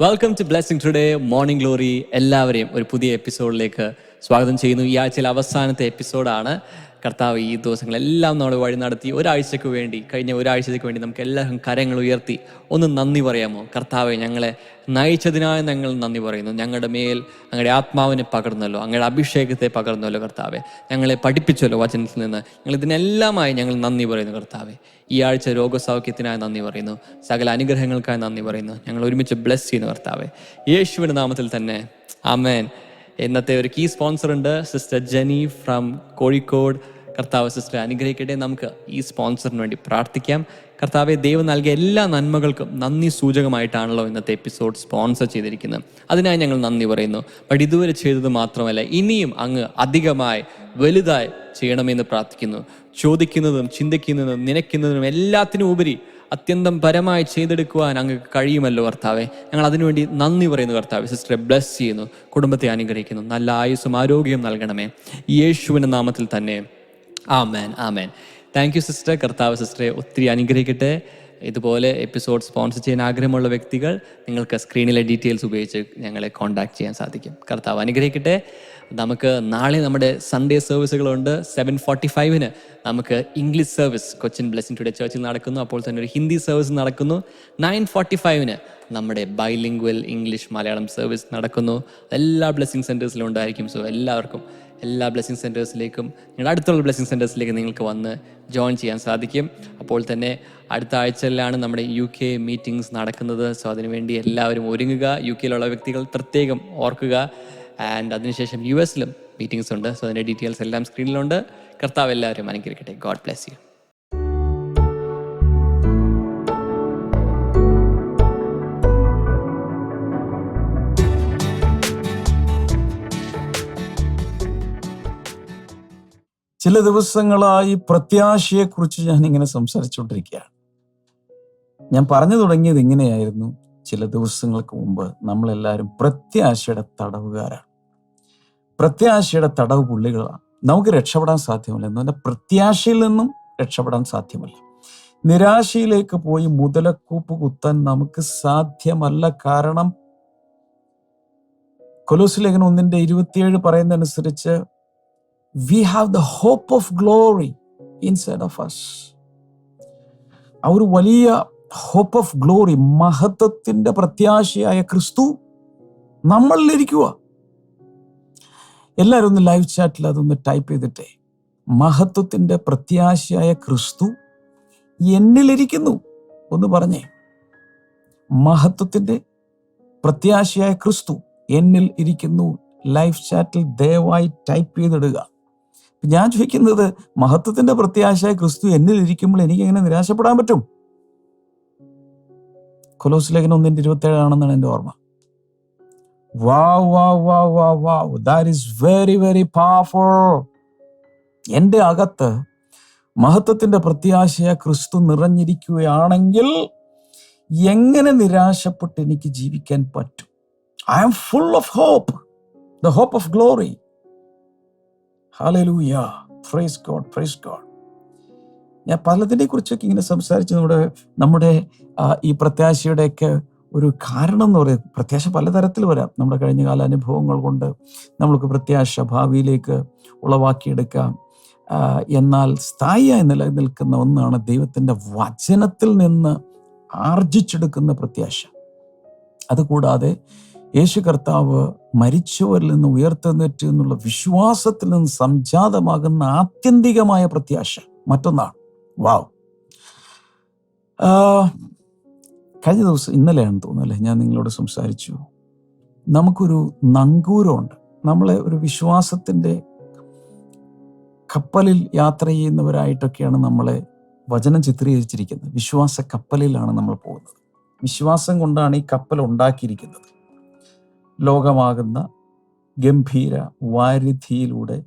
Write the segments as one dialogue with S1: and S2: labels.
S1: Welcome to blessing today morning glory എല്ലാവരെയും ഒരു പുതിയ എപ്പിസോഡിലേക്ക് സ്വാഗതം ചെയ്യുന്നു. ഈ ആഴ്ചയിലെ അവസാനത്തെ എപ്പിസോഡാണ്. കർത്താവ് ഈ ദിവസങ്ങളെല്ലാം നമ്മൾ വഴി നടത്തി ഒരാഴ്ചയ്ക്ക് വേണ്ടി കഴിഞ്ഞ ഒരാഴ്ചയ്ക്ക് വേണ്ടി നമുക്ക് എല്ലാവരും കരങ്ങൾ ഉയർത്തി ഒന്ന് നന്ദി പറയാമോ? കർത്താവെ ഞങ്ങളെ നയിച്ചതിനായി ഞങ്ങൾ നന്ദി പറയുന്നു. ഞങ്ങളുടെ മേൽ ഞങ്ങളുടെ ആത്മാവിനെ പകർന്നല്ലോ അങ്ങയുടെ അഭിഷേകത്തെ പകർന്നല്ലോ കർത്താവെ. ഞങ്ങളെ പഠിപ്പിച്ചല്ലോ വചനത്തിൽ നിന്ന്. ഞങ്ങൾ ഇതിനെല്ലാമായി ഞങ്ങൾ നന്ദി പറയുന്നു കർത്താവെ. ഈ ആഴ്ച രോഗസൗഖ്യത്തിനായി നന്ദി പറയുന്നു. സകല അനുഗ്രഹങ്ങൾക്കായി നന്ദി പറയുന്നു. ഞങ്ങൾ ഒരുമിച്ച് ബ്ലെസ് ചെയ്യുന്നു കർത്താവെ. യേശുവിന്റെ നാമത്തിൽ തന്നെ. ആമേൻ. ഇന്നത്തെ ഒരു കീ സ്പോൺസർ ഉണ്ട് സിസ്റ്റർ ജെനി ഫ്രം കോഴിക്കോട്. കർത്താവ് സിസ്റ്റർ അനുഗ്രഹിക്കട്ടെ. നമുക്ക് ഈ സ്പോൺസറിന് വേണ്ടി പ്രാർത്ഥിക്കാം. കർത്താവെ ദൈവം നൽകിയ എല്ലാ നന്മകൾക്കും നന്ദി സൂചകമായിട്ടാണല്ലോ ഇന്നത്തെ എപ്പിസോഡ് സ്പോൺസർ ചെയ്തിരിക്കുന്നത്. അതിനായി ഞങ്ങൾ നന്ദി പറയുന്നു. ബട്ട് ഇതുവരെ ചെയ്തത് മാത്രമല്ല ഇനിയും അങ്ങ് അധികമായി വലുതായി ചെയ്യണമെന്ന് പ്രാർത്ഥിക്കുന്നു. ചോദിക്കുന്നതും ചിന്തിക്കുന്നതും നനയ്ക്കുന്നതിനും എല്ലാത്തിനും ഉപരി അത്യന്തം പരമായി ചെയ്തെടുക്കുവാൻ അങ്ങ് കഴിയുമല്ലോ കർത്താവെ. ഞങ്ങൾ അതിനുവേണ്ടി നന്ദി പറയുന്നു കർത്താവെ. സിസ്റ്ററെ ബ്ലെസ് ചെയ്യുന്നു. കുടുംബത്തെ അനുഗ്രഹിക്കുന്നു. നല്ല ആയുസ്സും ആരോഗ്യം നൽകണമേ. യേശുവിന്റെ നാമത്തിൽ തന്നെ. ആമേൻ ആമേൻ. താങ്ക് യു സിസ്റ്റർ കർത്താവ് സിസ്റ്ററെ ഒത്തിരി അനുഗ്രഹിക്കട്ടെ. ഇതുപോലെ എപ്പിസോഡ് സ്പോൺസർ ചെയ്യാൻ ആഗ്രഹമുള്ള വ്യക്തികൾ നിങ്ങൾക്ക് സ്ക്രീനിലെ ഡീറ്റെയിൽസ് ഉപയോഗിച്ച് ഞങ്ങളെ കോൺടാക്ട് ചെയ്യാൻ സാധിക്കും. കർത്താവ് അനുഗ്രഹിക്കട്ടെ. നമുക്ക് നാളെ നമ്മുടെ സൺഡേ സർവീസുകളുണ്ട് സെവൻ ഫോർട്ടി ഫൈവിന് നമുക്ക് English service Cochin blessing today ചർച്ചിൽ നടക്കുന്നു. അപ്പോൾ തന്നെ ഒരു ഹിന്ദി സർവീസ് നടക്കുന്നു. നയൻ ഫോർട്ടി ഫൈവിന് നമ്മുടെ ബൈലിംഗ്വൽ ഇംഗ്ലീഷ് മലയാളം സർവീസ് നടക്കുന്നു. എല്ലാ ബ്ലെസ്സിങ് സെന്റേഴ്സിലും ഉണ്ടായിരിക്കും. സോ എല്ലാവർക്കും എല്ലാ ബ്ലെസ്സിങ് സെന്റേഴ്സിലേക്കും നിങ്ങളുടെ അടുത്തുള്ള ബ്ലെസ്സിങ് സെന്റേഴ്സിലേക്ക് നിങ്ങൾക്ക് വന്ന് ജോയിൻ ചെയ്യാൻ സാധിക്കും. അപ്പോൾ തന്നെ അടുത്ത ആഴ്ചയിലാണ് നമ്മുടെ യു കെ മീറ്റിംഗ്സ് നടക്കുന്നത്. സോ അതിനുവേണ്ടി എല്ലാവരും ഒരുങ്ങുക. യു കെയിലുള്ള വ്യക്തികൾ പ്രത്യേകം ഓർക്കുക. ആൻഡ് അതിനുശേഷം യു എസിലും മീറ്റിംഗ്സ് ഉണ്ട്. സോ അതിന്റെ ഡീറ്റെയിൽസ് എല്ലാം സ്ക്രീനിലുണ്ട് കർത്താവ് എല്ലാവരും അനുഗ്രഹിക്കട്ടെ. ഗോഡ് ബ്ലെസ് യു
S2: ചില ദിവസങ്ങളായി പ്രത്യാശയെക്കുറിച്ച് ഞാൻ ഇങ്ങനെ സംസാരിച്ചുകൊണ്ടിരിക്കുകയാണ്. ഞാൻ പറഞ്ഞു തുടങ്ങിയത് ഇങ്ങനെയായിരുന്നു. ചില ദിവസങ്ങൾക്ക് മുമ്പ് നമ്മളെല്ലാവരും പ്രത്യാശയുടെ തടവുകാരാണ്. പ്രത്യാശയുടെ തടവ് പുള്ളികളാണ്. നമുക്ക് രക്ഷപ്പെടാൻ സാധ്യമല്ല. എന്നാൽ പ്രത്യാശയിൽ നിന്നും രക്ഷപ്പെടാൻ സാധ്യമല്ല. നിരാശയിലേക്ക് പോയി മുതലക്കൂപ്പ് കുത്താൻ നമുക്ക് സാധ്യമല്ല. കാരണം കൊലോസ് ലേഖനം ഒന്നിന്റെ ഇരുപത്തിയേഴ് പറയുന്നതനുസരിച്ച് we have the hope of glory inside of us ആ ഒരു വലിയ ഹോപ്പ് ഓഫ് ഗ്ലോറി മഹത്വത്തിന്റെ പ്രത്യാശയായ ക്രിസ്തു നമ്മളിലിരിക്കുക എല്ലാവരും ഒന്ന് ലൈവ് ചാറ്റിൽ അതൊന്ന് ടൈപ്പ് ചെയ്തിട്ടെ. മഹത്വത്തിന്റെ പ്രത്യാശയായ ക്രിസ്തു എന്നിലിരിക്കുന്നു ഒന്ന് പറഞ്ഞേ. മഹത്വത്തിന്റെ പ്രത്യാശയായ ക്രിസ്തു എന്നിൽ ഇരിക്കുന്നു. ലൈവ് ചാറ്റിൽ ദയവായി ടൈപ്പ് ചെയ്തിടുക. ഞാൻ ചോദിക്കുന്നത് മഹത്വത്തിന്റെ പ്രത്യാശയായ ക്രിസ്തു എന്നിൽ ഇരിക്കുമ്പോൾ എനിക്ക് എങ്ങനെ നിരാശപ്പെടാൻ പറ്റും? കൊലോസ് ലേഖനം ഇരുപത്തി ഏഴാണെന്നാണ് എന്റെ ഓർമ്മ. Wow wow wow wow wow that is very very powerful എന്റെ അകത്ത് മഹത്വത്തിന്റെ പ്രത്യാശയ ക്രിസ്തു നിറഞ്ഞിരിക്കുകയാണെങ്കിൽ എങ്ങനെ നിരാശപ്പെട്ട് എനിക്ക് ജീവിക്കാൻ പറ്റും? I'm full of hope the hope of glory ഞാൻ പലതിനെ കുറിച്ചൊക്കെ ഇങ്ങനെ സംസാരിച്ച് നമ്മുടെ നമ്മുടെ ഈ പ്രത്യാശയുടെയൊക്കെ ഒരു കാരണം എന്ന് പറയുന്നത് പ്രത്യാശ പലതരത്തിൽ വരാം. നമ്മുടെ കഴിഞ്ഞകാല അനുഭവങ്ങൾ കൊണ്ട് നമ്മൾക്ക് പ്രത്യാശ ഭാവിയിലേക്ക് ഉളവാക്കിയെടുക്കാം. എന്നാൽ സ്ഥായിയായി നിലനിൽക്കുന്ന ഒന്നാണ് ദൈവത്തിന്റെ വചനത്തിൽ നിന്ന് ആർജിച്ചെടുക്കുന്ന പ്രത്യാശ. അതുകൂടാതെ യേശു കർത്താവ് മരിച്ചവരിൽ നിന്ന് ഉയർത്തെഴുന്നേറ്റ് എന്നുള്ള വിശ്വാസത്തിൽ നിന്ന് സംജാതമാകുന്ന ആത്യന്തികമായ പ്രത്യാശ മറ്റൊന്നാണ്. വാവ് കഴിഞ്ഞ ദിവസം ഇന്നലെയാണ് തോന്നുന്നു അല്ലേ? ഞാൻ നിങ്ങളോട് സംസാരിച്ചു. നമുക്കൊരു നങ്കൂരമുണ്ട്. നമ്മളെ ഒരു വിശ്വാസത്തിന്റെ കപ്പലിൽ യാത്ര ചെയ്യുന്നവരായിട്ടൊക്കെയാണ് നമ്മളെ വചനം ചിത്രീകരിച്ചിരിക്കുന്നത്. വിശ്വാസ കപ്പലിലാണ് നമ്മൾ പോകുന്നത്. വിശ്വാസം കൊണ്ടാണ് ഈ കപ്പൽ ഉണ്ടാക്കിയിരിക്കുന്നത്. ലോകമാകുന്ന ഗംഭീര വാരിധിയിലൂടെ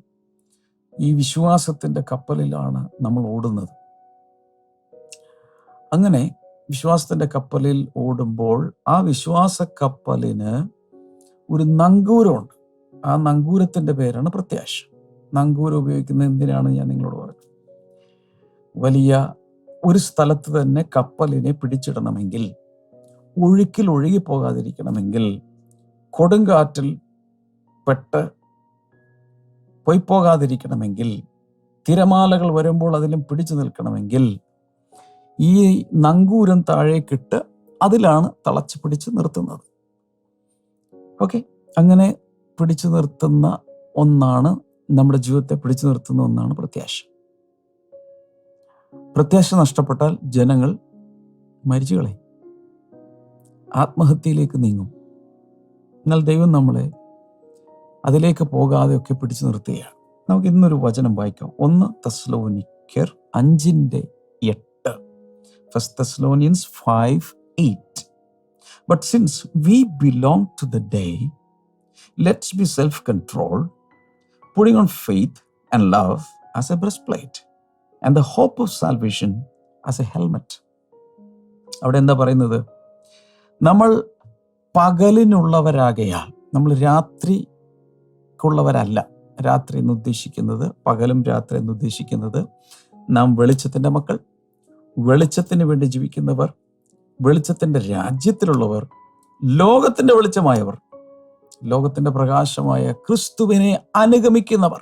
S2: ഈ വിശ്വാസത്തിന്റെ കപ്പലിലാണ് നമ്മൾ ഓടുന്നത്. അങ്ങനെ വിശ്വാസത്തിന്റെ കപ്പലിൽ ഓടുമ്പോൾ ആ വിശ്വാസ കപ്പലിന് ഒരു നങ്കൂരമുണ്ട്. ആ നങ്കൂരത്തിന്റെ പേരാണ് പ്രത്യാശ. നങ്കൂരം ഉപയോഗിക്കുന്നത് എന്തിനാണ് ഞാൻ നിങ്ങളോട് പറഞ്ഞത്? വലിയ ഒരു സ്ഥലത്ത് തന്നെ കപ്പലിനെ പിടിച്ചിടണമെങ്കിൽ ഒഴുക്കിൽ ഒഴുകി പോകാതിരിക്കണമെങ്കിൽ കൊടുങ്കാറ്റിൽ പെട്ട് പോയി പോകാതിരിക്കണമെങ്കിൽ തിരമാലകൾ വരുമ്പോൾ അതിലും പിടിച്ചു നിൽക്കണമെങ്കിൽ ഈ നങ്കൂരം താഴേക്കിട്ട് അതിലാണ് തളച്ച് പിടിച്ച് നിർത്തുന്നത്. ഓക്കെ അങ്ങനെ പിടിച്ചു നിർത്തുന്ന ഒന്നാണ് നമ്മുടെ ജീവിതത്തെ പിടിച്ചു നിർത്തുന്ന ഒന്നാണ് പ്രത്യാശ. പ്രത്യാശ നഷ്ടപ്പെട്ടാൽ ജനങ്ങൾ മരിച്ചു കളയും. ആത്മഹത്യയിലേക്ക് നീങ്ങും. എന്നാൽ ദൈവം നമ്മളെ അതിലേക്ക് പോകാതെ ഒക്കെ പിടിച്ചു നിർത്തുകയാണ്. നമുക്ക് ഇന്നൊരു വചനം വായിക്കാം. ഒന്ന് തസ്ലോനിക്കർ അഞ്ചിന്റെ എട്ട്. First Thessalonians five eight but since we belong to the day let's be self control putting on faith and love as a breastplate, and the hope of salvation as a helmet അവിടെ എന്താ പറയുന്നത്? നമ്മൾ പകലിനുള്ളവരാകയാൽ നമ്മൾ രാത്രിക്കുള്ളവരല്ല. രാത്രി എന്ന് ഉദ്ദേശിക്കുന്നത് പകലും രാത്രി എന്ന് ഉദ്ദേശിക്കുന്നത് നാം വെളിച്ചത്തിന്റെ മക്കൾ വെളിച്ചത്തിന് വേണ്ടി ജീവിക്കുന്നവർ വെളിച്ചത്തിന്റെ രാജ്യത്തിലുള്ളവർ ലോകത്തിന്റെ വെളിച്ചമായവർ ലോകത്തിന്റെ പ്രകാശമായ ക്രിസ്തുവിനെ അനുഗമിക്കുന്നവർ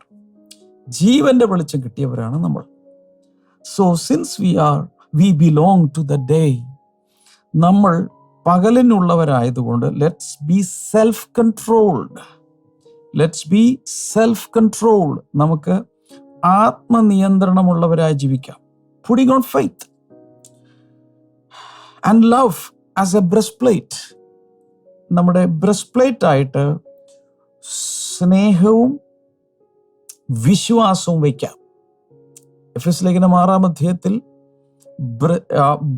S2: ജീവന്റെ വെളിച്ചം കിട്ടിയവരാണ് നമ്മൾ. So since we are we belong to the day നമ്മൾ പകലിനുള്ളവരായതുകൊണ്ട് let's be self controlled let's be self controlled നമുക്ക് ആത്മനിയന്ത്രണമുള്ളവരായി ജീവിക്കാം. Putting on faith and love as a breast plate നമ്മുടെ ബ്രസ്റ്റ് പ്ലേറ്റ് ആയിട്ട് സ്നേഹവും വിശ്വാസവും വയ്ക്കാം. എഫ് എസ് ലേഖനം ആറാം അധ്യായത്തിൽ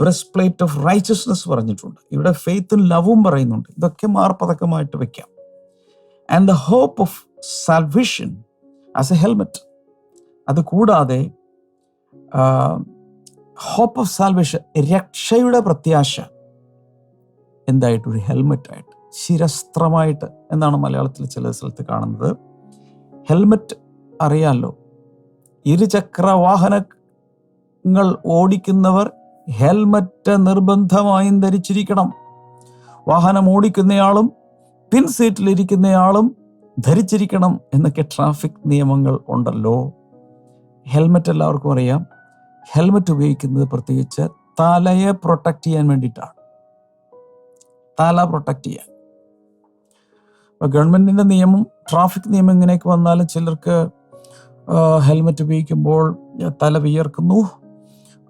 S2: ബ്രസ്റ്റ് പ്ലേറ്റ് ഓഫ് റൈച്ചസ്നെസ് പറഞ്ഞിട്ടുണ്ട്. ഇവിടെ ഫെയ്ത്തും ലവും പറയുന്നുണ്ട്. ഇതൊക്കെ മാർപ്പതക്കമായിട്ട് വെക്കാം and the hope of salvation as a helmet അത് കൂടാതെ ഹോപ്പ് ഓഫ് സാൽവേഷൻ രക്ഷയുടെ പ്രത്യാശ എന്തായിട്ട് ഒരു ഹെൽമെറ്റ് ആയിട്ട് ശിരസ്ത്രമായിട്ട് എന്നാണ് മലയാളത്തിൽ ചില സ്ഥലത്ത് കാണുന്നത്. ഹെൽമെറ്റ് അറിയാമല്ലോ ഇരുചക്ര വാഹനങ്ങൾ ഓടിക്കുന്നവർ ഹെൽമെറ്റ് നിർബന്ധമായും ധരിച്ചിരിക്കണം. വാഹനം ഓടിക്കുന്നയാളും പിൻ സീറ്റിലിരിക്കുന്നയാളും ധരിച്ചിരിക്കണം എന്നൊക്കെ ട്രാഫിക് നിയമങ്ങൾ ഉണ്ടല്ലോ. ഹെൽമെറ്റ് എല്ലാവർക്കും അറിയാം. ഹെൽമറ്റ് ഉപയോഗിക്കുന്നത് പ്രത്യേകിച്ച് തലയെ പ്രൊട്ടക്റ്റ് ചെയ്യാൻ വേണ്ടിയിട്ടാണ്. തല പ്രൊട്ടക്റ്റ് ചെയ്യാൻ. ഇപ്പൊ ഗവൺമെന്റിന്റെ നിയമം ട്രാഫിക് നിയമം ഇങ്ങനെയൊക്കെ വന്നാലും ചിലർക്ക് ഹെൽമറ്റ് ഉപയോഗിക്കുമ്പോൾ തല വിയർക്കുന്നു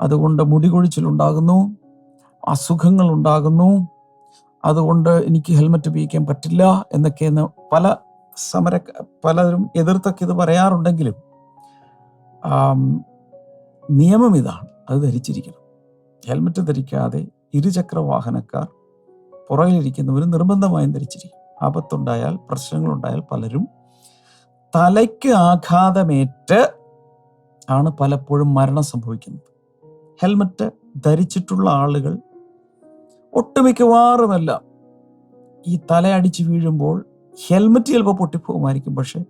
S2: അതുകൊണ്ട് മുടി കൊഴിച്ചിലുണ്ടാകുന്നു അസുഖങ്ങൾ ഉണ്ടാകുന്നു അതുകൊണ്ട് എനിക്ക് ഹെൽമറ്റ് ഉപയോഗിക്കാൻ പറ്റില്ല എന്നൊക്കെ പല സമര പലരും എതിർത്തൊക്കെ ഇത് പറയാറുണ്ടെങ്കിലും നിയമം ഇതാണ്. അത് ധരിച്ചിരിക്കണം. ഹെൽമറ്റ് ധരിക്കാതെ ഇരുചക്ര വാഹനക്കാർ പുറകിലിരിക്കുന്നവർ നിർബന്ധമായും ധരിച്ചിരിക്കും ആപത്തുണ്ടായാൽ പ്രശ്നങ്ങളുണ്ടായാൽ പലരും തലയ്ക്ക് ആഘാതമേറ്റ് ആണ് പലപ്പോഴും മരണം സംഭവിക്കുന്നത്. ഹെൽമറ്റ് ധരിച്ചിട്ടുള്ള ആളുകൾ ഒട്ടുമിക്കവാറുമെല്ലാം ഈ തലയടിച്ച് വീഴുമ്പോൾ ഹെൽമറ്റ് ചിലപ്പോൾ പൊട്ടിപ്പോകുമായിരിക്കും. പക്ഷെ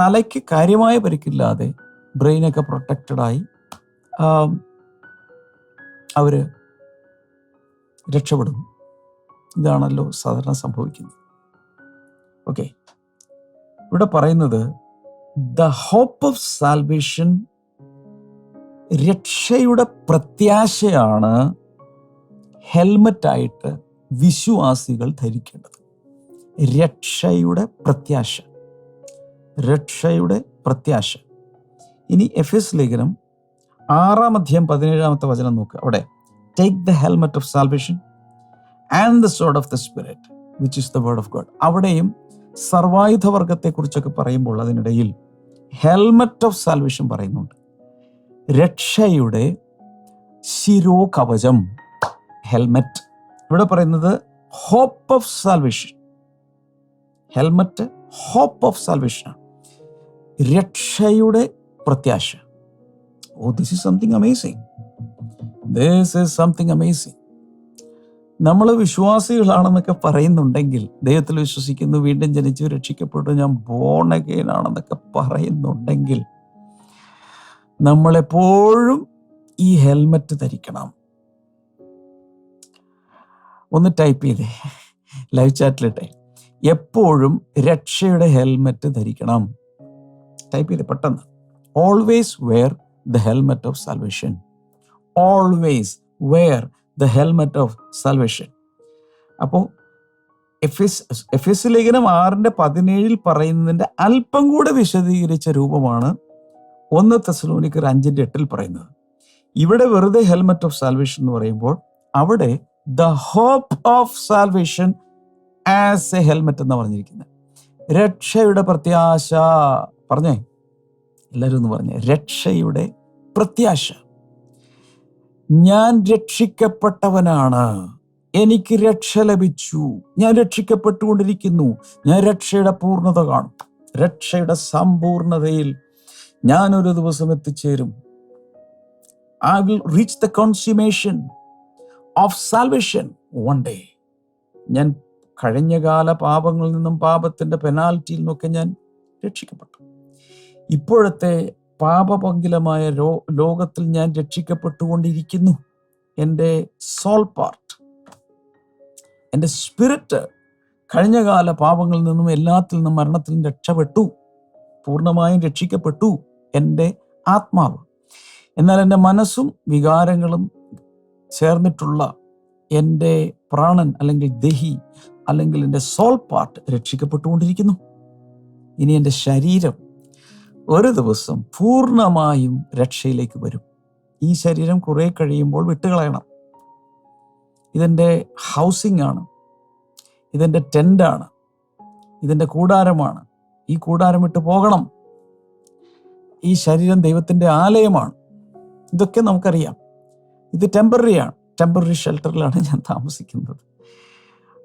S2: തലയ്ക്ക് കാര്യമായ പരിക്കില്ലാതെ ബ്രെയിനൊക്കെ പ്രൊട്ടക്റ്റഡായി അവർ രക്ഷപ്പെടും ഇതാണല്ലോ സാധാരണ സംഭവിക്കുന്നത്. ഓക്കെ ഇവിടെ പറയുന്നത് ദ ഹോപ്പ് ഓഫ് സാൽവേഷൻ രക്ഷയുടെ പ്രത്യാശയാണ് ഹെൽമറ്റായിട്ട് വിശ്വാസികൾ ധരിക്കേണ്ടത്. രക്ഷയുടെ പ്രത്യാശ. രക്ഷയുടെ പ്രത്യാശ. ഇനി എഫ് എസ് ലേഖനം ആറാം അധ്യായം പതിനേഴാമത്തെ വചനം നോക്കുക അവിടെ take the helmet of salvation and the sword of the spirit which is the word of God അവിടെയും സർവായുധ വർഗത്തെക്കുറിച്ചൊക്കെ പറയുമ്പോൾ അതിനിടയിൽ ഹെൽമറ്റ് ഓഫ് സാൽവേഷൻ പറയുന്നുണ്ട്. രക്ഷയുടെ ശിരോ കവചം ഹെൽമറ്റ് ഇവിടെ പറയുന്നത് hope of salvation helmet hope of salvation ആണ്. രക്ഷയുടെ പ്രത്യാശ. ഓ this is something amazing this is something amazing നമ്മൾ വിശ്വാസികളാണെന്നൊക്കെ പറയുന്നുണ്ടെങ്കിൽ ദൈവത്തിൽ വിശ്വസിക്കുന്നു വീണ്ടും ജനിച്ചു രക്ഷിക്കപ്പെട്ടു ഞാൻ ബോൺ ആണെന്നൊക്കെ പറയുന്നുണ്ടെങ്കിൽ നമ്മളെപ്പോഴും ഈ ഹെൽമറ്റ് ധരിക്കണം. ഒന്ന് ടൈപ്പ് ചെയ്തേ. ലൈവ് ചാറ്റിലിട്ടെ എപ്പോഴും രക്ഷയുടെ ഹെൽമറ്റ് ധരിക്കണം. ടൈപ്പ് ചെയ്ത് പെട്ടെന്ന്. Always wear the helmet of salvation always wear the helmet of salvation അപ്പോൾ എഫ് എസ് ലേഖനം ആറിന്റെ പതിനേഴിൽ പറയുന്നതിന്റെ അല്പം കൂടെ വിശദീകരിച്ച രൂപമാണ് ഒന്ന് തെസലോനിക്കർ അഞ്ചിന്റെ എട്ടിൽ പറയുന്നത്. ഇവിടെ വെറുതെ ഹെൽമെറ്റ് ഓഫ് സാൽവേഷൻ എന്ന് പറയുമ്പോൾ അവിടെ the hope of salvation as a helmet എന്നാണ് പറഞ്ഞിരിക്കുന്നത്. രക്ഷയുടെ പ്രത്യാശ. പറഞ്ഞേ? എല്ലാവരും ഒന്ന് പറഞ്ഞ രക്ഷയുടെ പ്രത്യാശ. ഞാൻ രക്ഷിക്കപ്പെട്ടവനാണ്. എനിക്ക് രക്ഷ ലഭിച്ചു. ഞാൻ രക്ഷിക്കപ്പെട്ടുകൊണ്ടിരിക്കുന്നു. ഞാൻ രക്ഷയുടെ പൂർണത കാണും. രക്ഷയുടെ സമ്പൂർണതയിൽ ഞാൻ ഒരു ദിവസം എത്തിച്ചേരും. I will reach the consummation of salvation one day ഞാൻ കഴിഞ്ഞകാല പാപങ്ങളിൽ നിന്നും പാപത്തിന്റെ പെനാൽറ്റിയിൽ നിന്നൊക്കെ ഞാൻ രക്ഷിക്കപ്പെട്ടു. ഇപ്പോഴത്തെ പാപപങ്കിലമായ രോ ലോകത്തിൽ ഞാൻ രക്ഷിക്കപ്പെട്ടുകൊണ്ടിരിക്കുന്നു. എന്റെ സോൾ പാർട്ട് എന്റെ സ്പിരിറ്റ് കഴിഞ്ഞകാല പാപങ്ങളിൽ നിന്നും എല്ലാത്തിൽ നിന്നും മരണത്തിൽ നിന്നും രക്ഷപ്പെട്ടു പൂർണമായും രക്ഷിക്കപ്പെട്ടു എന്റെ ആത്മാവ്. എന്നാൽ എന്റെ മനസ്സും വികാരങ്ങളും ചേർന്നിട്ടുള്ള എന്റെ പ്രാണൻ അല്ലെങ്കിൽ ദഹി അല്ലെങ്കിൽ എന്റെ സോൾ പാർട്ട് രക്ഷിക്കപ്പെട്ടുകൊണ്ടിരിക്കുന്നു. ഇനി എന്റെ ശരീരം ഒരു ദിവസം പൂർണമായും രക്ഷയിലേക്ക് വരും. ഈ ശരീരം കുറെ കഴിയുമ്പോൾ വിട്ടുകളയണം. ഇതിന്റെ ഹൗസിംഗ് ആണ്. ഇതിന്റെ ടെന്റാണ് ഇതിന്റെ കൂടാരമാണ്. ഈ കൂടാരം വിട്ട് പോകണം. ഈ ശരീരം ദൈവത്തിന്റെ ആലയമാണ്. ഇതൊക്കെ നമുക്കറിയാം. ഇത് ടെമ്പററി ആണ്. ടെമ്പററി ഷെൽട്ടറിലാണ് ഞാൻ താമസിക്കുന്നത്.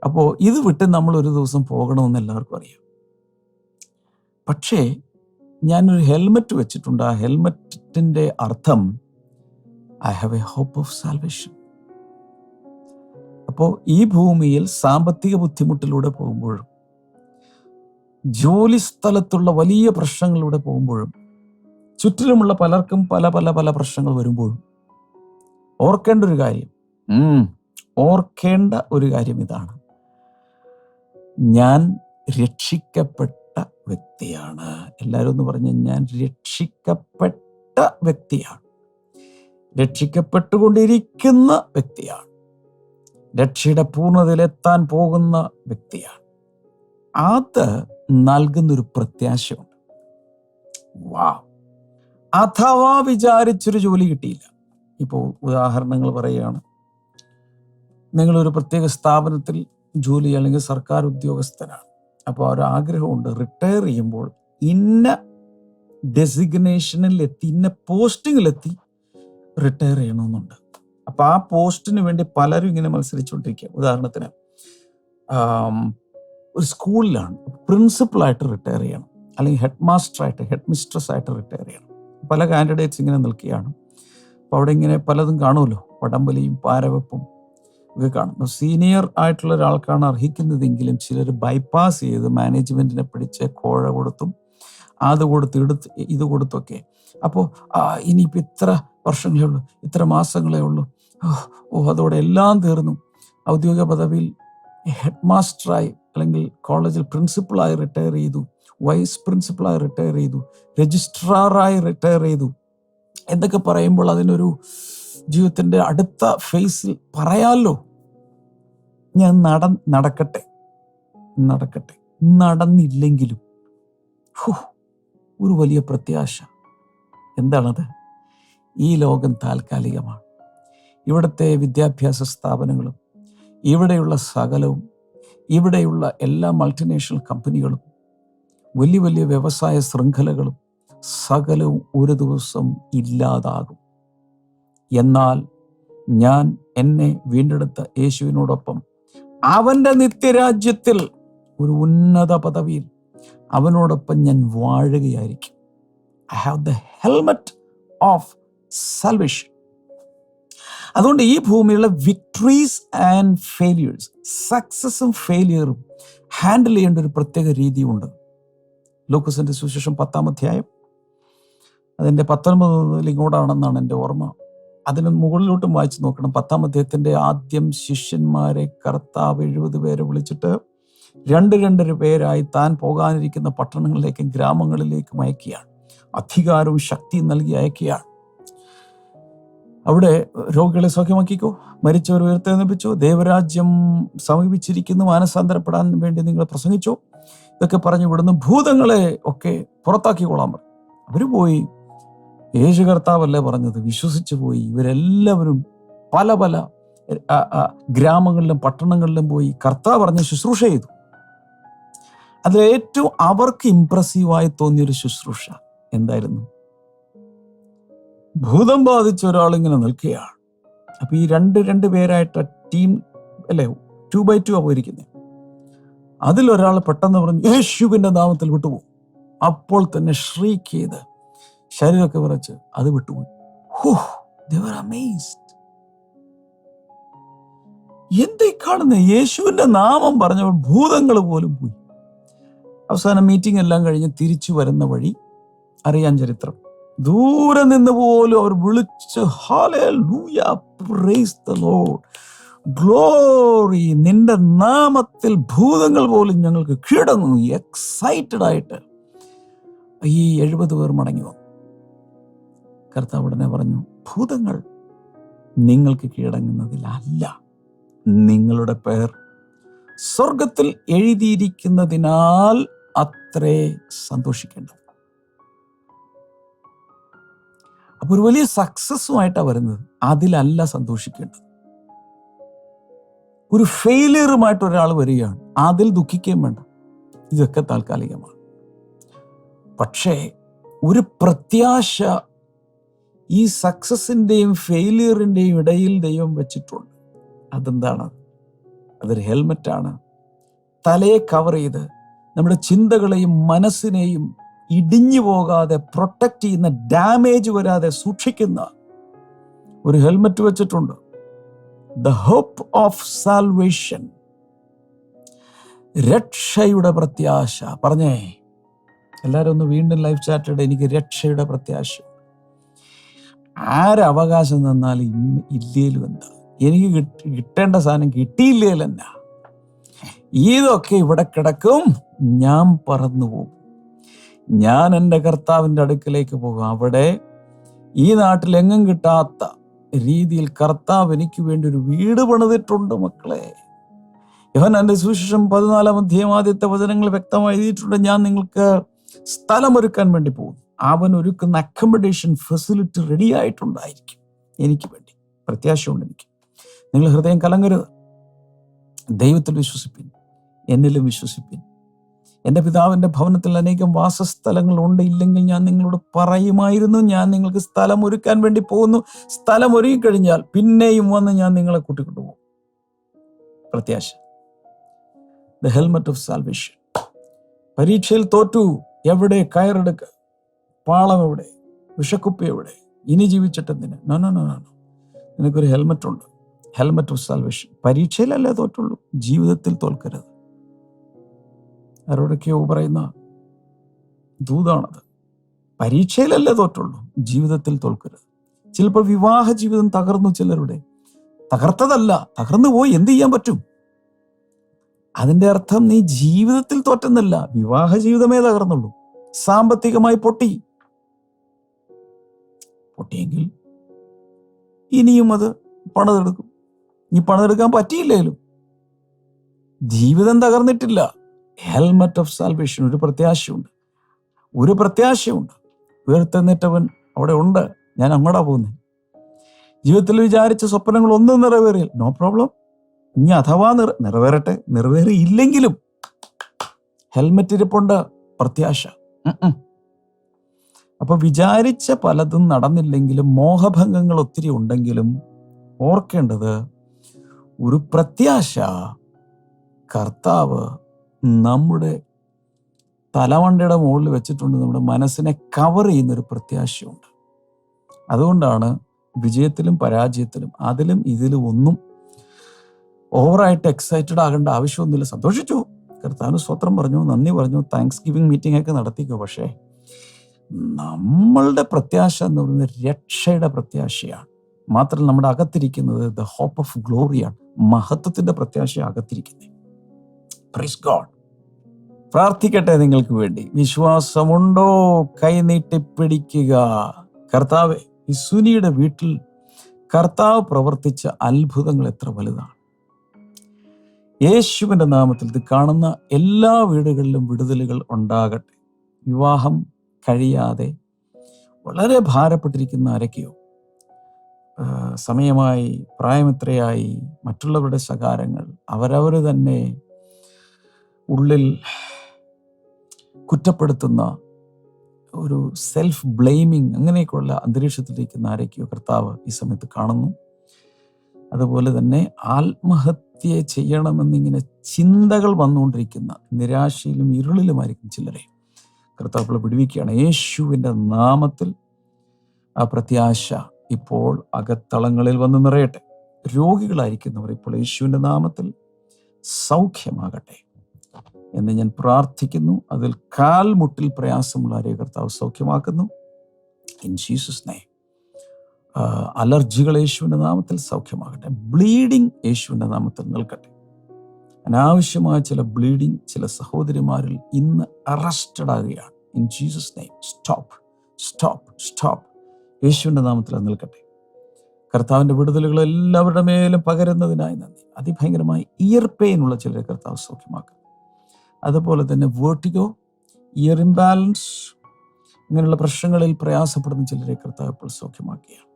S2: അപ്പോൾ ഇത് വിട്ട് നമ്മൾ ഒരു ദിവസം പോകണമെന്ന് എല്ലാവർക്കും അറിയാം. പക്ഷേ ഞാനൊരു ഹെൽമെറ്റ് വെച്ചിട്ടുണ്ട്. ആ ഹെൽമെറ്റിന്റെ അർത്ഥം I have a hope of salvation അപ്പോൾ ഈ ഭൂമിയിൽ സാമ്പത്തിക ബുദ്ധിമുട്ടിലൂടെ പോകുമ്പോഴും ജോലി സ്ഥലത്തുള്ള വലിയ പ്രശ്നങ്ങളിലൂടെ പോകുമ്പോഴും ചുറ്റിലുമുള്ള പലർക്കും പല പല പല പ്രശ്നങ്ങൾ വരുമ്പോഴും ഓർക്കേണ്ട ഒരു കാര്യം ഓർക്കേണ്ട ഒരു കാര്യം ഇതാണ്. ഞാൻ രക്ഷിക്കപ്പെട്ട വ്യക്തിയാണ്. എല്ലാവരും ഒന്ന് പറഞ്ഞ് ഞാൻ രക്ഷിക്കപ്പെട്ട വ്യക്തിയാണ്. രക്ഷിക്കപ്പെട്ടുകൊണ്ടിരിക്കുന്ന വ്യക്തിയാണ്. രക്ഷയുടെ പൂർണതയിലെത്താൻ പോകുന്ന വ്യക്തിയാണ്. അത് നൽകുന്നൊരു പ്രത്യാശയുണ്ട്. വാ. അഥവാ വിചാരിച്ചൊരു ജോലി കിട്ടിയില്ല. ഇപ്പോൾ ഉദാഹരണങ്ങൾ പറയുകയാണ്. നിങ്ങളൊരു പ്രത്യേക സ്ഥാപനത്തിൽ ജോലി അല്ലെങ്കിൽ സർക്കാർ ഉദ്യോഗസ്ഥനാണ്. അപ്പോൾ ഒരു ആഗ്രഹമുണ്ട്. റിട്ടയർ ചെയ്യുമ്പോൾ ഇന്ന ഡെസിഗ്നേഷനിൽ എത്തി ഇന്ന പോസ്റ്റിങ്ങിലെത്തി റിട്ടയർ ചെയ്യണമെന്നുണ്ട്. അപ്പൊ ആ പോസ്റ്റിന് വേണ്ടി പലരും ഇങ്ങനെ മത്സരിച്ചുകൊണ്ടിരിക്കുക ഉദാഹരണത്തിന് ഒരു സ്കൂളിലാണ് പ്രിൻസിപ്പളായിട്ട് റിട്ടയർ ചെയ്യണം. അല്ലെങ്കിൽ ഹെഡ് മാസ്റ്ററായിട്ട് ഹെഡ് മിസ്ട്രസ് ആയിട്ട് റിട്ടയർ ചെയ്യണം. പല കാൻഡിഡേറ്റ്സ് ഇങ്ങനെ നിൽക്കുകയാണ്. അപ്പോൾ അവിടെ ഇങ്ങനെ പലതും കാണുമല്ലോ. പടംപലിയും പാരവെപ്പും ഒക്കെ കാണും. സീനിയർ ആയിട്ടുള്ള ഒരാൾക്കാണ് അർഹിക്കുന്നതെങ്കിലും ചിലർ ബൈപ്പാസ് ചെയ്ത് മാനേജ്മെന്റിനെ പിടിച്ച് കോഴ കൊടുത്തും അത് കൊടുത്ത് എടുത്ത് ഇത് കൊടുത്തൊക്കെ. അപ്പോൾ ഇനിയിപ്പോൾ ഇത്ര വർഷങ്ങളേ ഉള്ളൂ ഇത്ര മാസങ്ങളേ ഉള്ളൂ. ഓ, അതോടെ എല്ലാം തീർന്നു. ഔദ്യോഗിക പദവിയിൽ ഹെഡ് മാസ്റ്ററായി അല്ലെങ്കിൽ കോളേജിൽ പ്രിൻസിപ്പളായി റിട്ടയർ ചെയ്തു വൈസ് പ്രിൻസിപ്പളായി റിട്ടയർ ചെയ്തു രജിസ്ട്രാറായി റിട്ടയർ ചെയ്തു. എന്നൊക്കെ പറയുമ്പോൾ അതിനൊരു ജീവിതത്തിന്റെ അടുത്ത ഫേസിൽ പറയാമല്ലോ ഞാൻ നട നടക്കട്ടെ നടക്കട്ടെ. നടന്നില്ലെങ്കിലും. ഒരു വലിയ പ്രത്യാശ. എന്താണത്? ഈ ലോകം താൽക്കാലികമാണ്. ഇവിടുത്തെ വിദ്യാഭ്യാസ സ്ഥാപനങ്ങളും ഇവിടെയുള്ള സകലവും ഇവിടെയുള്ള എല്ലാ മൾട്ടിനാഷണൽ കമ്പനികളും വലിയ വലിയ വ്യവസായ ശൃംഖലകളും സകലവും ഒരു ദിവസം ഇല്ലാതാകും. എന്നാൽ ഞാൻ എന്നെ വീണ്ടെടുത്ത യേശുവിനോടൊപ്പം അവന്റെ നിത്യരാജ്യത്തിൽ ഒരു ഉന്നത പദവിയിൽ അവനോടൊപ്പം ഞാൻ വാഴുകയായിരിക്കും. I have the helmet of salvation അതുകൊണ്ട് ഈ ഭൂമിയിലുള്ള വിക്ടറീസ് ആൻഡ് ഫെയിലിയേഴ്സ് സക്സസും ഫെയിലിയറും ഹാൻഡിൽ ചെയ്യേണ്ട ഒരു പ്രത്യേക രീതിയുണ്ട്. ലോക്കസിന്റെ സുശേഷം പത്താം അധ്യായം അതിന്റെ പത്തൊൻപത് മുതൽ ഇങ്ങോട്ടാണെന്നാണ് എന്റെ ഓർമ്മ. അതിന് മുകളിലോട്ടും വായിച്ചു നോക്കണം. പത്താം അദ്ദേഹത്തിന്റെ ആദ്യം ശിഷ്യന്മാരെ കർത്താവ് എഴുപത് പേരെ വിളിച്ചിട്ട് രണ്ട് രണ്ടര പേരായി താൻ പോകാനിരിക്കുന്ന പട്ടണങ്ങളിലേക്കും ഗ്രാമങ്ങളിലേക്കും അയക്കുകയാണ്. അധികാരവും ശക്തിയും നൽകി അയക്കുകയാണ്. അവിടെ രോഗികളെ സൗഖ്യമാക്കിക്കോ? മരിച്ചവർ ഉയർത്തെഴുന്നേൽപ്പിച്ചു? ദേവരാജ്യം സമീപിച്ചിരിക്കുന്നു മാനസാന്തരപ്പെടാൻ വേണ്ടി നിങ്ങൾ പ്രസംഗിച്ചു? ഇതൊക്കെ പറഞ്ഞു വിടുന്നു ഭൂതങ്ങളെ ഒക്കെ പുറത്താക്കിക്കൊള്ളാൻ പറഞ്ഞു. അവർ പോയി യേശു കർത്താവല്ലേ പറഞ്ഞത്? വിശ്വസിച്ചു പോയി. ഇവരെല്ലാവരും പല പല ഗ്രാമങ്ങളിലും പട്ടണങ്ങളിലും പോയി കർത്താവ് പറഞ്ഞ ശുശ്രൂഷ ചെയ്തു. അതിൽ ഏറ്റവും അവർക്ക് ഇംപ്രസീവായി തോന്നിയൊരു ശുശ്രൂഷ എന്തായിരുന്നു? ഭൂതം ബാധിച്ച ഒരാൾ ഇങ്ങനെ നിൽക്കുകയാണ്. അപ്പൊ ഈ രണ്ട് രണ്ട് പേരായിട്ട് ടീം അല്ലേ ടു ബൈ ടു ആ പോയിരിക്കുന്നത് അതിലൊരാൾ പെട്ടെന്ന് പറഞ്ഞു യേശുവിന്റെ നാമത്തിൽ വിട്ടുപോകും. അപ്പോൾ തന്നെ ഷ്രീക്ക് ചെയ്ത് ശരീരമൊക്കെ വിറച്ച് അത് വിട്ടുപോയി. എന്തേ കാണുന്ന? യേശുവിന്റെ നാമം പറഞ്ഞപ്പോൾ ഭൂതങ്ങൾ പോലും പോയി. അവസാനം മീറ്റിംഗ് എല്ലാം കഴിഞ്ഞ് തിരിച്ചു വരുന്ന വഴി അറിയാൻ ചരിത്രം. ദൂരെ നിന്ന് പോലും അവർ വിളിച്ച് "Hallelujah, praise the Lord. Glory നിന്റെ നാമത്തിൽ ഭൂതങ്ങൾ പോലും ഞങ്ങൾക്ക് കീഴടങ്ങുന്നു. എക്സൈറ്റഡ് ആയിട്ട് ഈ എഴുപത് പേർ മടങ്ങി വന്നു. കർത്താവ് ഉടനെ പറഞ്ഞു ഭൂതങ്ങൾ നിങ്ങൾക്ക് കീഴടങ്ങുന്നതിലല്ല. നിങ്ങളുടെ പേർ സ്വർഗത്തിൽ എഴുതിയിരിക്കുന്നതിനാൽ അത്രേ സന്തോഷിക്കേണ്ടത്. അപ്പൊ ഒരു വലിയ സക്സസ്സുമായിട്ടാണ് വരുന്നത്. അതിലല്ല സന്തോഷിക്കേണ്ടത്. ഒരു ഫെയിലിയറുമായിട്ട് ഒരാൾ വരികയാണ്. അതിൽ ദുഃഖിക്കുകയും വേണ്ട. ഇതൊക്കെ താൽക്കാലികമാണ്. പക്ഷേ ഒരു പ്രത്യാശ ഈ സക്സസിന്റെയും ഫെയിലിയറിന്റെയും ഇടയിൽ ദൈവം വെച്ചിട്ടുണ്ട്. അതെന്താണ്? അതൊരു ഹെൽമറ്റാണ്. തലയെ കവർ ചെയ്ത് നമ്മുടെ ചിന്തകളെയും മനസ്സിനെയും ഇടിഞ്ഞു പോകാതെ പ്രൊട്ടക്റ്റ് ചെയ്യുന്ന ഡാമേജ് വരാതെ സൂക്ഷിക്കുന്ന ഒരു ഹെൽമറ്റ് വെച്ചിട്ടുണ്ട്. ദ ഹോപ്പ് ഓഫ് സാൽവേഷൻ രക്ഷയുടെ പ്രത്യാശ. പറഞ്ഞേ എല്ലാവരും ഒന്ന് വീണ്ടും ലൈഫ് ചാറ്റഡ് എനിക്ക് രക്ഷയുടെ പ്രത്യാശ. ആരവകാശം തന്നാലും ഇന്ന് ഇല്ലേലും എന്താ? എനിക്ക് കിട്ടി കിട്ടേണ്ട സാധനം കിട്ടിയില്ലേലും ഇതൊക്കെ ഇവിടെ കിടക്കും. ഞാൻ പറന്നു പോകും. ഞാൻ എന്റെ കർത്താവിന്റെ അടുക്കലേക്ക് പോകും. അവിടെ ഈ നാട്ടിൽ എങ്ങും കിട്ടാത്ത രീതിയിൽ കർത്താവ് എനിക്ക് വേണ്ടി ഒരു വീട് പണിതിട്ടുണ്ട് മക്കളെ. യോഹൻ എന്റെ സുശേഷം പതിനാലാം അധ്യയം ആദ്യത്തെ വചനങ്ങൾ വ്യക്തമായി എഴുതിയിട്ടുണ്ട്. ഞാൻ നിങ്ങൾക്ക് സ്ഥലമൊരുക്കാൻ വേണ്ടി പോകുന്നു. അവൻ ഒരുക്കുന്ന അക്കമഡേഷൻ ഫെസിലിറ്റി റെഡി ആയിട്ടുണ്ടായിരിക്കും. എനിക്ക് വേണ്ടി. പ്രത്യാശയുണ്ട് എനിക്ക്. നിങ്ങൾ ഹൃദയം കലങ്ങരുത്. ദൈവത്തിൽ വിശ്വസിപ്പിൻ. എന്നിലും വിശ്വസിപ്പിൻ. എന്റെ പിതാവിന്റെ ഭവനത്തിൽ അനേകം വാസസ്ഥലങ്ങൾ ഉണ്ട്. ഇല്ലെങ്കിൽ ഞാൻ നിങ്ങളോട് പറയുമായിരുന്നു. ഞാൻ നിങ്ങൾക്ക് സ്ഥലം ഒരുക്കാൻ വേണ്ടി പോകുന്നു. സ്ഥലം ഒരുങ്ങിക്കഴിഞ്ഞാൽ പിന്നെയും വന്ന് ഞാൻ നിങ്ങളെ കൂട്ടിക്കൊണ്ടുപോകും. പ്രത്യാശ. ദ ഹെൽമറ്റ് ഓഫ് സാൽവേഷൻ പരീക്ഷയിൽ തോറ്റു. എവിടെ കയറെടുക്ക? പാളം എവിടെ വിഷക്കുപ്പി എവിടെ ഇനി ജീവിച്ചിട്ടെന്തിന്? No no no no. നിനക്കൊരു ഹെൽമെറ്റ് ഉണ്ട്. ഹെൽമെറ്റ് ഓഫ് സാൽവേഷൻ പരീക്ഷയിലല്ലേ തോറ്റുള്ളൂ. ജീവിതത്തിൽ തോൽക്കരുത്. ആരോടൊക്കെയോ പറയുന്ന ദൂതാണത്. പരീക്ഷയിലല്ലേ തോറ്റുള്ളൂ. ജീവിതത്തിൽ തോൽക്കരുത്. ചിലപ്പോൾ വിവാഹ ജീവിതം തകർന്നു ചിലരുടെ. തകർത്തതല്ല തകർന്നു പോയി. എന്ത് ചെയ്യാൻ പറ്റും? അതിന്റെ അർത്ഥം നീ ജീവിതത്തിൽ തോറ്റെന്നല്ല. വിവാഹ ജീവിതമേ തകർന്നുള്ളൂ. സാമ്പത്തികമായി പൊട്ടി. പൊട്ടിയെങ്കിൽ ഇനിയും അത് പണിതെടുക്കും. ഇനി പണിതെടുക്കാൻ പറ്റിയില്ലേലും. ജീവിതം തകർന്നിട്ടില്ല. ഹെൽമറ്റ് ഓഫ് സാൽവേഷൻ ഒരു പ്രത്യാശയുണ്ട്. ഒരു പ്രത്യാശയുണ്ട്. ഉയർത്തെന്നിട്ടവൻ അവിടെ ഉണ്ട്. ഞാൻ അങ്ങോട്ടാ പോകുന്നത് ജീവിതത്തിൽ വിചാരിച്ച സ്വപ്നങ്ങൾ ഒന്നും നിറവേറിയ നോ പ്രോബ്ലം ഇനി അഥവാ നിറ നിറവേറട്ടെ. നിറവേറിയില്ലെങ്കിലും ഹെൽമറ്റ് ഇരിപ്പുണ്ട്. പ്രത്യാശ. അപ്പൊ വിചാരിച്ച പലതും നടന്നില്ലെങ്കിലും മോഹഭംഗങ്ങൾ ഒത്തിരി ഉണ്ടെങ്കിലും ഓർക്കേണ്ടത് ഒരു പ്രത്യാശ. കർത്താവ് നമ്മുടെ തലമണ്ടയുടെ മുകളിൽ വെച്ചിട്ടുണ്ട് നമ്മുടെ മനസ്സിനെ കവർ ചെയ്യുന്ന ഒരു പ്രത്യാശയുണ്ട്. അതുകൊണ്ടാണ് വിജയത്തിലും പരാജയത്തിലും അതിലും ഇതിലും ഒന്നും ഓവറായിട്ട് എക്സൈറ്റഡ് ആകേണ്ട ആവശ്യമൊന്നുമില്ല. സന്തോഷിച്ചു. കർത്താവിന് സ്വത്രം പറഞ്ഞു നന്ദി പറഞ്ഞു താങ്ക്സ് ഗിവിംഗ് മീറ്റിംഗ് ഒക്കെ നടത്തിക്കോ പക്ഷേ. നമ്മളുടെ പ്രത്യാശ എന്ന് പറയുന്നത് രക്ഷയുടെ പ്രത്യാശയാണ്. മാത്രമല്ല നമ്മുടെ അകത്തിരിക്കുന്നത് ദ ഹോപ്പ് ഓഫ് ഗ്ലോറിയാണ് മഹത്വത്തിന്റെ പ്രത്യാശ അകത്തിരിക്കുന്നത്. ഗോഡ് പ്രാർത്ഥിക്കട്ടെ നിങ്ങൾക്ക് വേണ്ടി. വിശ്വാസമുണ്ടോ? കൈനീട്ടിപ്പിടിക്കുക പിടിക്കുക. ഈ സുനിയുടെ വീട്ടിൽ കർത്താവ് പ്രവർത്തിച്ച അത്ഭുതങ്ങൾ എത്ര വലുതാണ്. യേശുവിന്റെ നാമത്തിൽ ഇത് കാണുന്ന എല്ലാ വീടുകളിലും വിടുതലുകൾ ഉണ്ടാകട്ടെ. വിവാഹം കഴിയാതെ വളരെ ഭാരപ്പെട്ടിരിക്കുന്ന ആരൊക്കെയോ സമയമായി പ്രായമിത്രയായി മറ്റുള്ളവരുടെ ശകാരങ്ങൾ അവരവർ തന്നെ ഉള്ളിൽ കുറ്റപ്പെടുത്തുന്ന ഒരു സെൽഫ് ബ്ലെയിമിങ് അങ്ങനെയൊക്കെയുള്ള അന്തരീക്ഷത്തിലിരിക്കുന്ന ആരൊക്കെയോ കർത്താവ് ഈ സമയത്ത് കാണുന്നു. അതുപോലെ തന്നെ ആത്മഹത്യ ചെയ്യണമെന്നിങ്ങനെ ചിന്തകൾ വന്നുകൊണ്ടിരിക്കുന്ന നിരാശയിലും ഇരുളിലുമായിരിക്കും ചിലരെ. കർത്താവ് വിടുവിക്കുകയാണ്. യേശുവിന്റെ നാമത്തിൽ ആ പ്രത്യാശ ഇപ്പോൾ അകത്തളങ്ങളിൽ വന്ന് നിറയട്ടെ. രോഗികളായിരിക്കുന്നവർ ഇപ്പോൾ യേശുവിന്റെ നാമത്തിൽ സൗഖ്യമാകട്ടെ എന്ന് ഞാൻ പ്രാർത്ഥിക്കുന്നു. അതിൽ കാൽമുട്ടിൽ പ്രയാസമുള്ള ആരെ കർത്താവ് സൗഖ്യമാക്കുന്നു. ഇൻ ജീസസ് നെയ്മ് അലർജികൾ യേശുവിന്റെ നാമത്തിൽ സൗഖ്യമാകട്ടെ. ബ്ലീഡിങ് യേശുവിന്റെ നാമത്തിൽ നിൽക്കട്ടെ. അനാവശ്യമായ ചില ബ്ലീഡിങ് ചില സഹോദരിമാരിൽ ഇന്ന് arrested ആകുകയാണ്. In Jesus name stop stop stop യേശുവിന്റെ നാമത്തിൽ നിൽക്കട്ടെ. കർത്താവിന്റെ വിടുതലുകൾ എല്ലാവരുടെ മേലും പകരുന്നതിനായി നന്ദി. അതിഭയങ്കരമായി ഇയർ പെയിൻ ഉള്ള ചിലരെ കർത്താവ് സൗഖ്യമാക്കുക അതുപോലെ തന്നെ വേർട്ടിഗോ ഇയർ ഇംബാലൻസ് ഇങ്ങനെയുള്ള പ്രശ്നങ്ങളിൽ പ്രയാസപ്പെടുന്ന ചിലരെ കർത്താവ് ഇപ്പോൾ സൗഖ്യമാക്കുകയാണ്.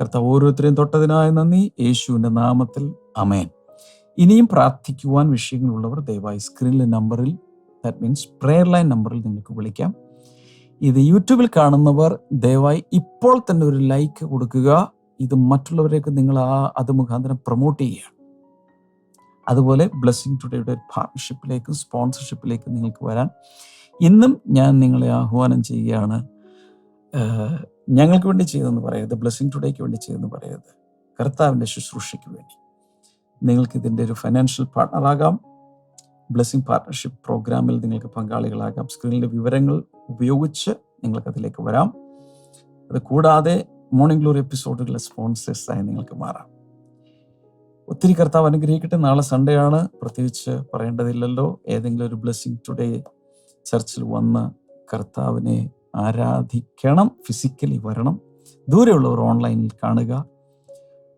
S2: കർത്താവ് ഓരോരുത്തരെയും തൊട്ടതിനായി നന്ദി. യേശുവിന്റെ നാമത്തിൽ അമേൻ ഇനിയും പ്രാർത്ഥിക്കുവാൻ വിഷയങ്ങളുള്ളവർ ദയവായി സ്ക്രീനിലെ നമ്പറിൽ ദാറ്റ് മീൻസ് പ്രെയർ ലൈൻ നമ്പറിൽ നിങ്ങൾക്ക് വിളിക്കാം. ഇത് യൂട്യൂബിൽ കാണുന്നവർ ദയവായി ഇപ്പോൾ തന്നെ ഒരു ലൈക്ക് കൊടുക്കുക. ഇത് മറ്റുള്ളവരേക്ക് നിങ്ങൾ ആ അത് മുഖാന്തരം പ്രൊമോട്ട് ചെയ്യുക. അതുപോലെ ബ്ലെസ്സിങ് ടുഡേയുടെ പാർട്ണർഷിപ്പിലേക്കും സ്പോൺസർഷിപ്പിലേക്കും നിങ്ങൾക്ക് വരാൻ. ഇന്നും ഞാൻ നിങ്ങളെ ആഹ്വാനം ചെയ്യുകയാണ്. ഞങ്ങൾക്ക് വേണ്ടി ചെയ്തെന്ന് പറയരുത്. ബ്ലെസ്സിങ് ടുഡേക്ക് വേണ്ടി ചെയ്തെന്ന് പറയരുത്. കർത്താവിന്റെ ശുശ്രൂഷയ്ക്ക് വേണ്ടി. നിങ്ങൾക്ക് ഇതിന്റെ ഒരു ഫൈനാൻഷ്യൽ പാർട്ണറാകാം ബ്ലെസ്സിങ് പാർട്ണർഷിപ്പ് പ്രോഗ്രാമിൽ നിങ്ങൾക്ക് പങ്കാളികളാകാം. സ്ക്രീനിലെ വിവരങ്ങൾ ഉപയോഗിച്ച് നിങ്ങൾക്ക് അതിലേക്ക് വരാം. അത് കൂടാതെ മോർണിംഗ് ഗ്ലോറി എപ്പിസോഡുകളിലെ സ്പോൺസേഴ്സായി നിങ്ങൾക്ക് മാറാം. ഒത്തിരി കർത്താവ് അനുഗ്രഹിക്കട്ടെ. നാളെ സൺഡേ ആണ്. പ്രത്യേകിച്ച് പറയേണ്ടതില്ലല്ലോ. ഏതെങ്കിലും ഒരു ബ്ലെസ്സിങ് ടുഡേ ചർച്ചിൽ വന്ന് കർത്താവിനെ ആരാധിക്കണം. ഫിസിക്കലി വരണം. ദൂരെയുള്ളവർ ഓൺലൈനിൽ കാണുക.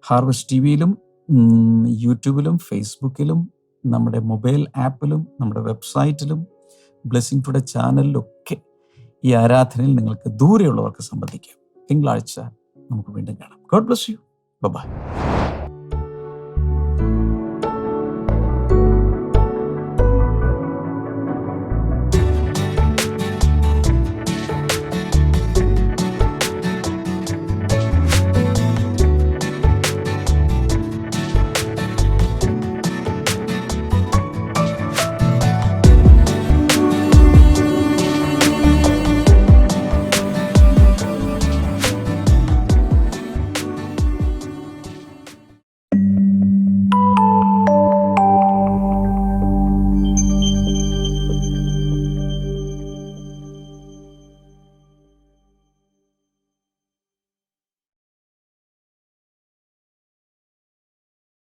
S2: ഹാർവസ്റ്റ് ടി വിയിലും യൂട്യൂബിലും ഫേസ്ബുക്കിലും നമ്മുടെ മൊബൈൽ ആപ്പിലും നമ്മുടെ വെബ്സൈറ്റിലും ബ്ലെസ്സിങ് ടുഡേ ചാനലിലൊക്കെ ഈ ആരാധനയിൽ നിങ്ങൾക്ക് ദൂരെയുള്ളവർക്ക് സംബന്ധിക്കാം. തിങ്കളാഴ്ച നമുക്ക് വീണ്ടും കാണാം. God bless you. ബൈ.